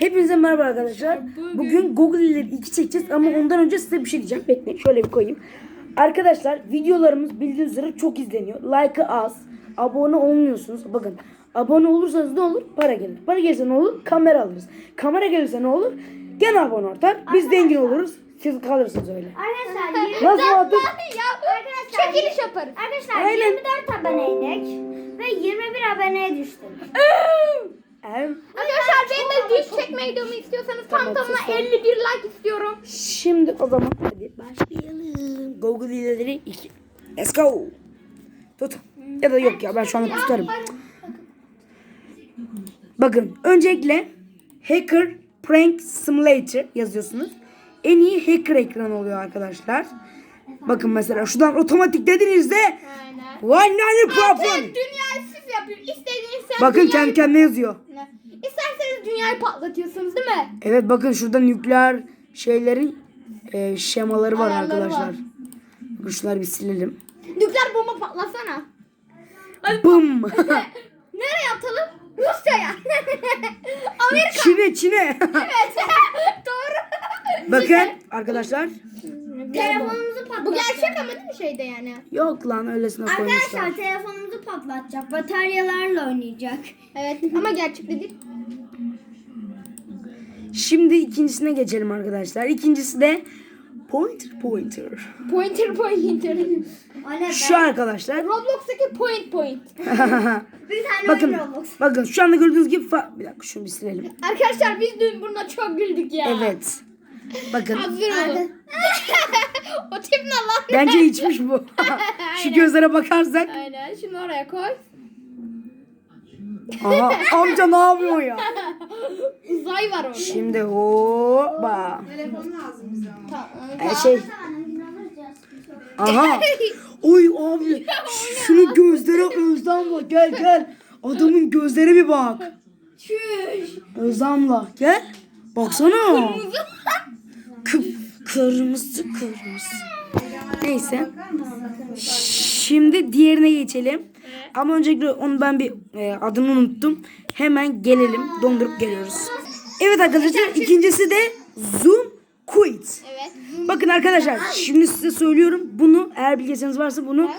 Hepinize merhaba arkadaşlar. Bugün Google ile iki çekeceğiz ama ondan önce size bir şey diyeceğim. Bekleyin şöyle bir koyayım. Arkadaşlar videolarımız bildiğiniz üzere çok izleniyor. Like'ı az. Abone olmuyorsunuz. Bakın abone olursanız ne olur? Para gelir. Para gelirse ne olur? Kamera alırız. Kamera gelirse ne olur? Gene abone artar. Biz zengin oluruz. Siz kalırsınız öyle. Arkadaşlar Nasıl mantık? arkadaşlar Çekiliş yaparız. Arkadaşlar Aynen. 24 aboneydik ve 21 aboneye düştük. Em, Arkadaşlar benim de diş çekme videomu istiyorsanız tam Tamam, tamına sustum. 51 like istiyorum. Şimdi o zaman hadi başlayalım. Google ileri 2. Let's go. Tut. Ya da yok ya ben şu anda tutarım. Bakın öncelikle Hacker Prank Simulator yazıyorsunuz. En iyi hacker ekranı oluyor arkadaşlar. Bakın mesela şuradan otomatik dediğinizde Aynen. One problem. Dünyayı siz yapın. İstediğiniz Bakın dünyayı... kendi kendine yazıyor. İsterseniz dünyayı patlatıyorsunuz değil mi? Evet bakın şurada nükleer şeylerin e, şemaları var Ayarları arkadaşlar. var. Şunları bir silelim. Nükleer bomba patlatsana. Bum. Nereye atalım? Rusya'ya. Amerika. Çin'e Çin'e. Evet. Doğru. bakın arkadaşlar. Telefonumuzu patlatacak. Bu gerçek şeyde yani? Yok lan öylesine koymuşlar. Arkadaşlar telefonumuzu patlatacak. Bataryalarla oynayacak. Evet ama gerçek değil. Şimdi ikincisine geçelim arkadaşlar. İkincisi de pointer pointer. Pointer pointer. O ne Şu arkadaşlar. Roblox'taki point point. Bir tane bakın oyun Roblox. bakın şu anda gördüğünüz gibi fa- bir dakika şunu bir silelim. Arkadaşlar biz dün buna çok güldük ya. Evet. Bakın o tip ne lan? bence içmiş bu. şu gözlere bakarsak. Aynen şunu oraya koy. Aha amca ne yapıyor ya? Uzay var orada. Şimdi hoppa. Tamam. Her şey. Aha. Oy abi. Şunu gözlere özlem bak. Gel gel. Adamın gözlere bir bak. Çüş. Özlemla. Gel. Baksana. Kıp kırmızı kırmızı. Neyse. Şimdi diğerine geçelim. Ama öncelikle onu ben bir e, adını unuttum. Hemen gelelim. Dondurup geliyoruz. Evet arkadaşlar ikincisi de Zoom Quit. Evet. Bakın arkadaşlar şimdi size söylüyorum. Bunu eğer bilgisayarınız varsa bunu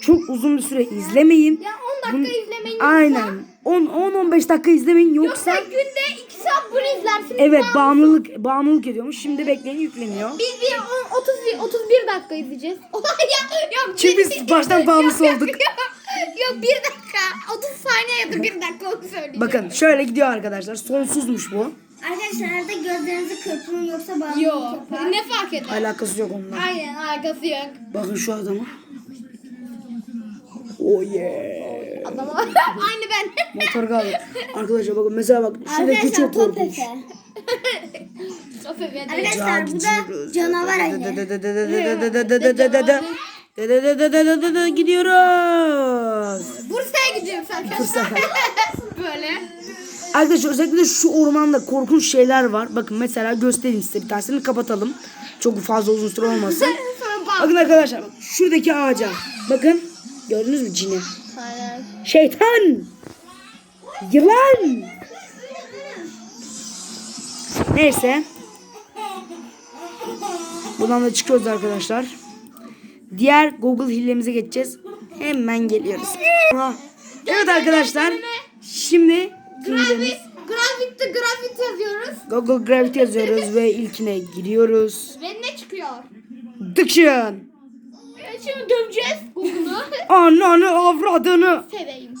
çok uzun bir süre izlemeyin. Ya 10 dakika Bunu- izlemeyin. Aynen. 10-15 dakika izlemeyin yoksa Yoksa günde 2 saat bunu izlersiniz. evet bağımlılık bağımlılık ediyormuş. Şimdi bekleyin yükleniyor. Biz bir 10, 30 31 dakika izleyeceğiz. ya, yok. Çünkü bir- biz baştan bağımlısı Yok, olduk. Yok, yok, bir dakika. 30 saniye ya da bir dakika onu söyleyeceğim. Bakın şöyle gidiyor arkadaşlar. Sonsuzmuş bu. Arkadaşlar arada gözlerinizi kırpın yoksa bağımlılık Yok. yapar. Ne fark eder? Alakası yok onunla. Aynen alakası yok. Bakın şu adama. Oh yeah. Adama aynı ben. Motor kaldı. Arkadaşlar bakın mesela bak şuradaki çok korkunç. Arkadaşlar bu da canavar ayı. Gidiyoruz. Bursa'ya gidiyoruz arkadaşlar. Böyle. Arkadaşlar özellikle şu ormanda korkunç şeyler var. Bakın mesela göstereyim size bir tanesini kapatalım. Çok fazla uzun süre olmasın. Bakın arkadaşlar şuradaki ağaca. Bakın gördünüz mü cini? Aynen. Şeytan. Yılan. Neyse. Buradan da çıkıyoruz arkadaşlar. Diğer Google hilemize geçeceğiz. Hemen geliyoruz. Ha. Evet arkadaşlar. Şimdi. Gravit, gravity, gravity yazıyoruz. Google Gravity yazıyoruz ve ilkine giriyoruz. Ve ne çıkıyor? Diction. Şimdi döveceğiz Google'u. Ananı avradını. Seveyim.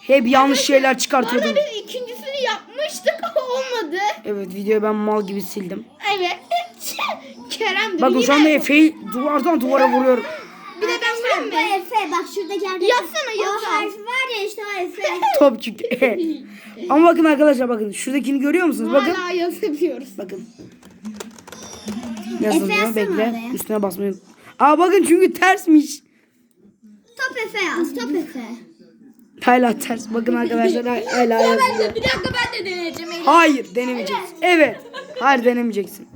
Hep yanlış şeyler çıkartıyordum. biz ikincisini yapmıştık olmadı. Evet videoyu ben mal gibi sildim. Evet. Kerem de Bakın şu anda Efe'yi duvardan duvara vuruyorum. Bir de ben Arkadaşlar vurayım mı? Efe bak şuradaki arkadaşlar. Yazsana, O yazsana. harf var ya işte o Efe. Topçuk. Ama bakın arkadaşlar bakın şuradakini görüyor musunuz? Bakın. Hala yazabiliyoruz. Bakın. Efe Yazılıyor. yazsana Bekle. oraya. Üstüne basmayın. Aa bakın çünkü tersmiş. Top Efe yaz top Efe. Hala ters. Bakın arkadaşlar hala de bir dakika ben de deneyeceğim. Hayır denemeyeceksin. Evet. Hayır denemeyeceksin.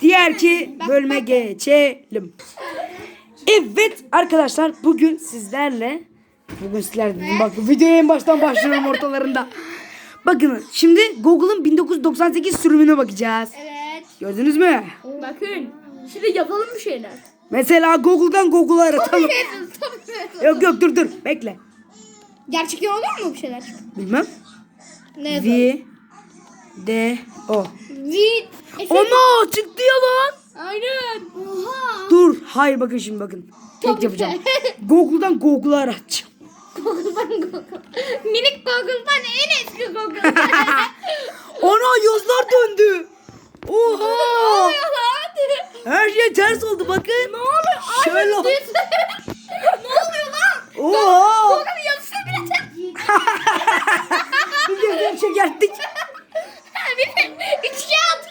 Diğer ki bölüme geçelim. Evet arkadaşlar bugün sizlerle bugün sizler dedim bak videoya en baştan başlıyorum ortalarında. Bakın şimdi Google'ın 1998 sürümüne bakacağız. Evet. Gördünüz mü? Bakın. Şimdi yapalım bir şeyler. Mesela Google'dan Google'a aratalım. Yok yok dur dur bekle. Gerçekten olur mu bir şeyler? Bilmem. Ne? V D O. Vid. Ana çıktı ya lan. Aynen. Oha. Dur. Hayır bakın şimdi bakın. Tek yapacağım. Google'dan Google'a aratacağım. Google'dan Google. Minik Google'dan en eski Google. Ana yazılar döndü. Oha. oluyor lan? Her şey ters oldu bakın. Ne oluyor? Şöyle. ol- Düz. ne oluyor lan? Oha. Google yazısı bile ters. Bir de bir. Bir de üç kağıt.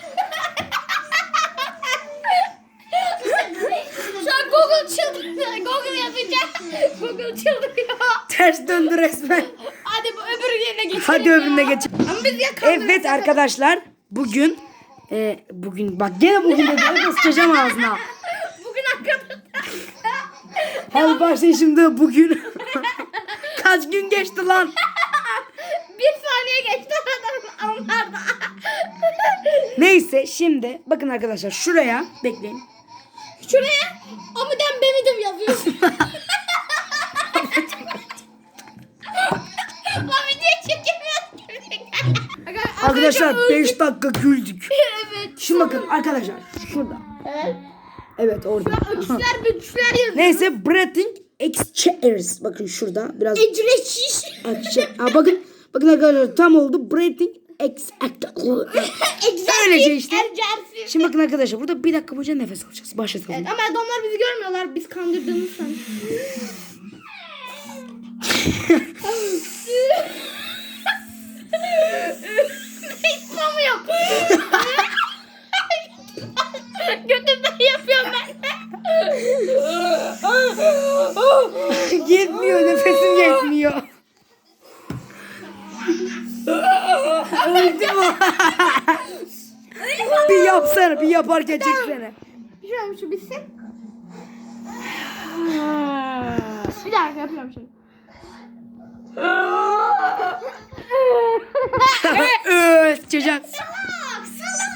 Şu an Google çıldırıyor. Google yazacak. Google çıldırıyor. Ters döndü resmen. Hadi bu öbür yerine geçelim Hadi öbürüne ya. geçelim. Ama biz yakalanırız. Evet arkadaşlar bugün e, bugün bak gene bugün dedim. Hadi sıçacağım ağzına. Bugün arkadaşlar. Hadi başlayın şimdi bugün. Kaç gün geçti lan? bir saniye geçti aradan onlarda. Neyse şimdi bakın arkadaşlar şuraya bekleyin. Şuraya amidem bemidim yazıyorsun. Arkadaşlar 5 dakika güldük. Evet. Şimdi bakın arkadaşlar şurada. Evet. Evet orada. Ölçüler bütçüler yazıyor. Neyse breathing exchanges. Bakın şurada biraz Ecreşiş. Ha, bakın bakın arkadaşlar tam oldu. Breathing exact. Öyle şey işte. Şimdi bakın arkadaşlar burada bir dakika boyunca nefes alacağız. Başlatalım. Evet, ama adamlar bizi görmüyorlar. Biz kandırdığımız sanıyor. Götümden yapıyorum ben. yetmiyor nefesim yetmiyor. Öldüm o. bir yapsana bir yaparken çeksene. Bir şey olmuş, şu bitsin. Bir dakika yapıyorum şimdi. Sıçacak.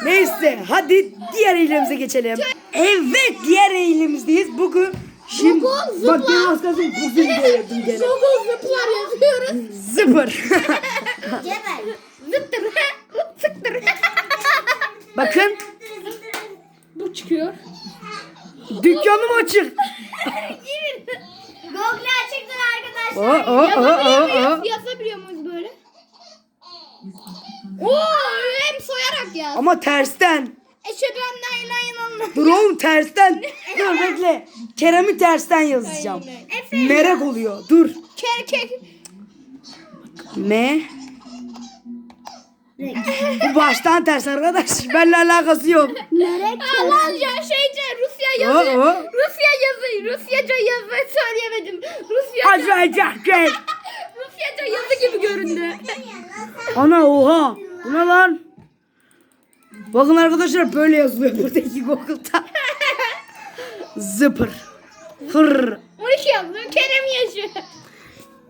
Neyse hadi diğer eğilimimize geçelim. Evet diğer eğilimizdeyiz. Bugün şimdi Google bak zıpla. ben az kalsın bugün diyordum gene. Google zıplar yazıyoruz. Zıpır. Geber. Zıttır. Zıttır. Bakın Bu çıkıyor. dükkanım açık. Google açıktır O, arkadaşlar. o, o, o, Yazabiliyor o. Oo, hem soyarak yaz. Ama tersten. Eşhedü en la ilahe illallah. Dur oğlum tersten. Dur bekle. Kerem'i tersten yazacağım. Aynen. Merak oluyor. Dur. Kerkek. M. Bu baştan ters arkadaş. Benimle alakası yok. Almanca, şeyce, Rusya O, yazı. o. Rusya yazı, Rusyaca yazı söyleyemedim. Rusya, Acayacak gel. Rusyaca yazı gibi göründü. Ana oha. Bu ne lan? Bakın arkadaşlar böyle yazılıyor buradaki Google'da. Zıpır. Hır. 12 yazıyor, Kerem yaşıyor.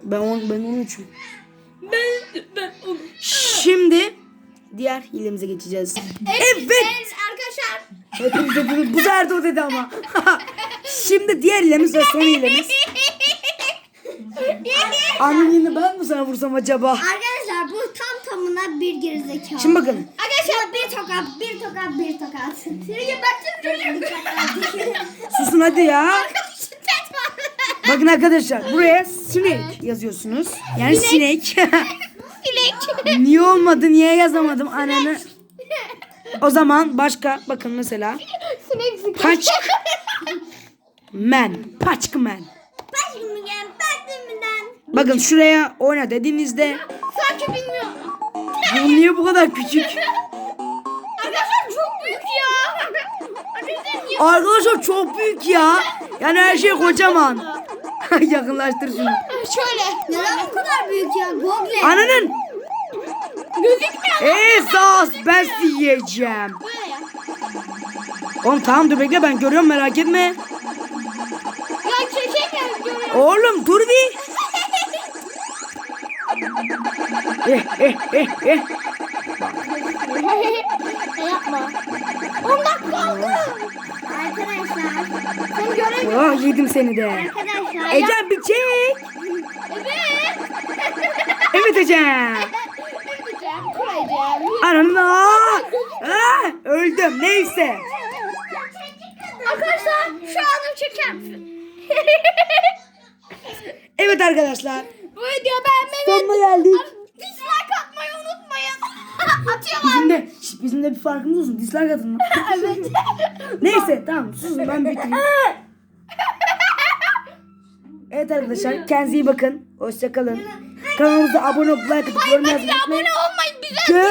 Ben on, ben onu için. Ben, ben onu. Şimdi diğer hilemize geçeceğiz. Evet. Arkadaşlar. Hepimiz de bunu, bu sefer de o dedi ama. Şimdi diğer hilemiz ve son hilemiz. Anneni ben mi sana vursam acaba? Arkadaşlar bu tam tamına bir gerizekalı. Şimdi bakın. Arkadaşlar bir tokat, bir tokat, bir tokat. Seni gebertin Susun hadi ya. Bakın arkadaşlar buraya sinek yazıyorsunuz. Yani sinek. Dilek. niye olmadı niye yazamadım ananı. O zaman başka bakın mesela. Sinek sıkı. Paçk. Men. Paçk men. Bakın şuraya oyna dediğinizde Sanki bilmiyor. Bu niye bu kadar küçük? Arkadaşlar çok büyük ya. Arkadaşlar niye? Arkadaşlar çok büyük ya. Yani her şey kocaman. Yakınlaştır şunu. Şöyle. Neden bu kadar büyük ya? Google. Ananın. Gözükmüyor. Esas ben sizi yiyeceğim. Böyle ya. Oğlum tamam dur bekle ben görüyorum merak etme. Ya çekemiyorum görüyorum. Oğlum dur bir. Eh eh eh eh. Yapma. 10 dakika oldu. Arkadaşlar. Seni göremiyorum. Oh yedim seni de. Arkadaşlar. Ecem bir çek. Evet. Evet Ecem. Gideceğim. Kuracağım. Ananı! Aa! Öldüm neyse. Arkadaşlar şu anı çeker misin? Evet arkadaşlar. Bu videoyu beğenmeyi Sonuna geldik. Şş, bizim de bir farkımız olsun. Dislike atın. Evet. Neyse tamam susun ben bitireyim. Evet arkadaşlar kendinize iyi bakın. Hoşçakalın. Kanalımıza abone olup like atıp yorum yazmayı Hadi abone unutmayın. olmayın bize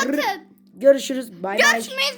dislike atın. Görüşürüz. Bay bay. Görüşmeyiz.